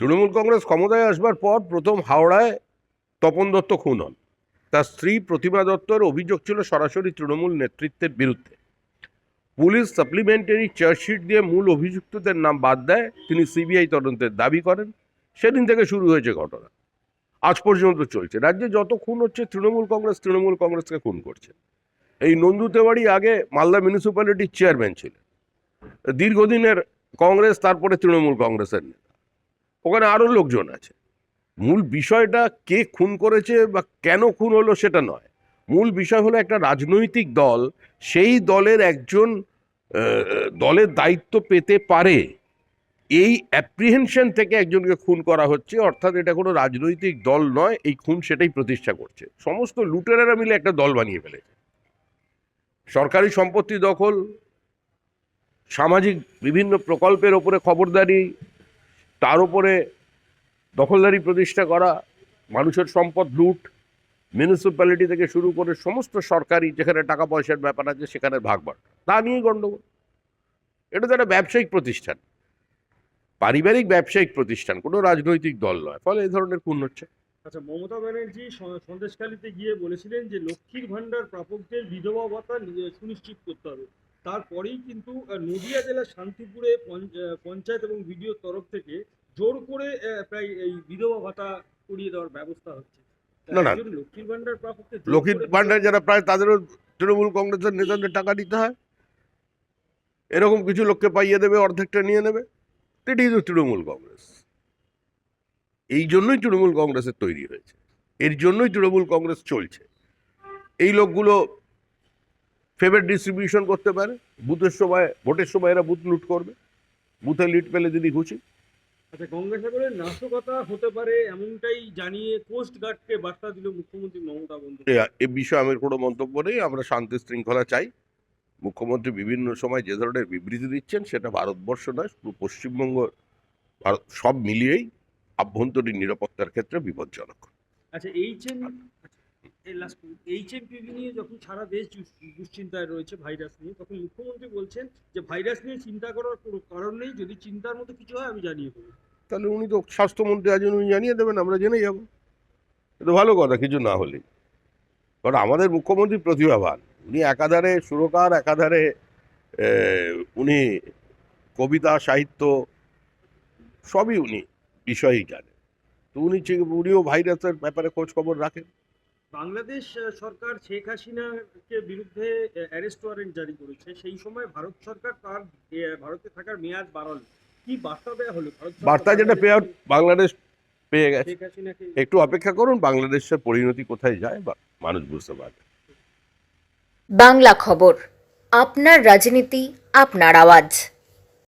তৃণমূল কংগ্রেস ক্ষমতায় আসবার পর প্রথম হাওড়ায় তপন দত্ত খুন হন। তার স্ত্রী প্রতিমা দত্তর অভিযোগ ছিল সরাসরি তৃণমূল নেতৃত্বের বিরুদ্ধে। পুলিশ সাপ্লিমেন্টারি চার্জশিট দিয়ে মূল অভিযুক্তদের নাম বাদ দেয়, তিনি সিবিআই তদন্তের দাবি করেন। সেদিন থেকে শুরু হয়েছে ঘটনা। আজ পর্যন্ত চলছে। রাজ্যে যত খুন হচ্ছে, তৃণমূল কংগ্রেস তৃণমূল কংগ্রেসকে খুন করছে। এই নন্দুতেবাড়ি আগে মালদা মিউনিসিপ্যালিটির চেয়ারম্যান ছিলেন। দীর্ঘদিনের কংগ্রেস, তারপরে তৃণমূল কংগ্রেসের নেতা। ওখানে আরও লোকজন আছে। মূল বিষয়টা কে খুন করেছে বা কেন খুন হলো সেটা নয়। মূল বিষয় হলো একটা রাজনৈতিক দল, সেই দলের একজন দলের দায়িত্ব পেতে পারে। এই অ্যাপ্রিহেনশন থেকে একজনকে খুন করা হচ্ছে, অর্থাৎ এটা কোনো রাজনৈতিক দল নয়, এই খুন সেটাই প্রতিষ্ঠা করছে। সমস্ত লুটেরারা মিলে একটা দল বানিয়ে ফেলেছে। সরকারি সম্পত্তি দখল, সামাজিক বিভিন্ন প্রকল্পের ওপরে খবরদারি তার উপরে দখলদারি প্রতিষ্ঠা করা, মানুষের সম্পদ লুট মিউনিসিপ্যালিটি থেকে শুরু করে সমস্ত সরকারি যেখানে টাকা পয়সার ব্যাপার আছে সেখানে ভাগ বাটা তা নিয়েই গণ্ডগোল। এটা তো একটা ব্যবসায়িক প্রতিষ্ঠান। পারিবারিক ব্যবসায়িক প্রতিষ্ঠান, কোনো রাজনৈতিক দল নয়, ফলে এই ধরনের খুন হচ্ছে। আচ্ছা মমতা ব্যানার্জি সন্দেশখালীতে গিয়ে বলেছিলেন যে লক্ষ্মীর ভাণ্ডার প্রাপকদের বিধবা ভাতা সুনিশ্চিত করতে হবে। তারপরেই কিন্তু নদিয়া জেলার শান্তিপুরে পঞ্চ- পঞ্চায়েত এবং বিডিওর তরফ থেকে জোর করে প্রায় এই বিধবা ভাতা করিয়ে দেওয়ার ব্যবস্থা হচ্ছে। না, না। লক্ষ্মীর ভান্ডার প্রাপককে লক্ষ্মীর ভাণ্ডার যারা প্রায় তাদেরও তৃণমূল কংগ্রেসের নেতাদের টাকা দিতে হয়। এরকম কিছু লোককে পাইয়ে দেবে অর্ধেকটা নিয়ে নেবে। এটাই তো তৃণমূল কংগ্রেস। এই জন্যই তৃণমূল কংগ্রেসের তৈরি হয়েছে। এর জন্যই তৃণমূল কংগ্রেস চলছে। এই লোকগুলো ফেভার ডিস্ট্রিবিউশন করতে পারে। বুথের সময় ভোটের সময় এরা বুথ লুট করবে। বুথে লিট পেলে যদি খুশি। আচ্ছা গঙ্গাসাগরের নাশকতা হতে পারে এমনটাই জানিয়ে কোস্ট গার্ডকে বার্তা দিল মুখ্যমন্ত্রী মমতা বন্দ্যোপাধ্যায়। এ- বিষয়ে আমার কোনো মন্তব্য নেই। আমরা শান্তি শৃঙ্খলা চাই। মুখ্যমন্ত্রী বিভিন্ন সময় যে ধরনের বিবৃতি দিচ্ছেন সেটা ভারতবর্ষ নয় পুরো পশ্চিমবঙ্গ ভারত সব মিলিয়েই আভ্যন্তরীণ নিরাপত্তার ক্ষেত্রে বিপজ্জনক। আচ্ছা এইচএম এইচএমপিভি নিয়ে যখন সারা দেশ দুশ্চিন্তায় রয়েছে ভাইরাস নিয়ে, তখন মুখ্যমন্ত্রী বলছেন যে ভাইরাস নিয়ে চিন্তা করার কোনো কারণ নেই, যদি চিন্তার মতো কিছু হয় আমি জানিয়ে দেবো। তাহলে উনি তো স্বাস্থ্যমন্ত্রী আছেন উনি জানিয়ে দেবেন, আমরা জেনে যাব। এটা ভালো কথা, কিছু না হলেই কারণ আমাদের মুখ্যমন্ত্রী প্রতিভাবান। উনি একাধারে সুরকার, একাধারে উনি কবিতা, সাহিত্য, সবই উনি বিষয়ই জানেন। তো উনি উনিও ভাইরাসের ব্যাপারে খোঁজ খবর রাখেন। বাংলাদেশ সরকার শেখ হাসিনাকে বিরুদ্ধে অ্যারেস্ট ওয়ারেন্ট জারি করেছে। সেই সময় ভারত সরকার তার ভারতে থাকার মেয়াদ বাড়ালো। কি বার্তা দেওয়া হলো? ভারত বার্তা যেটা পেয়ে বাংলাদেশ পেয়ে গেছে। একটু অপেক্ষা করুন বাংলাদেশের পরিণতি কোথায় যায় বা মানুষ বুঝতে পারবে। বাংলা খবর আপনার রাজনীতি আপনার আওয়াজ।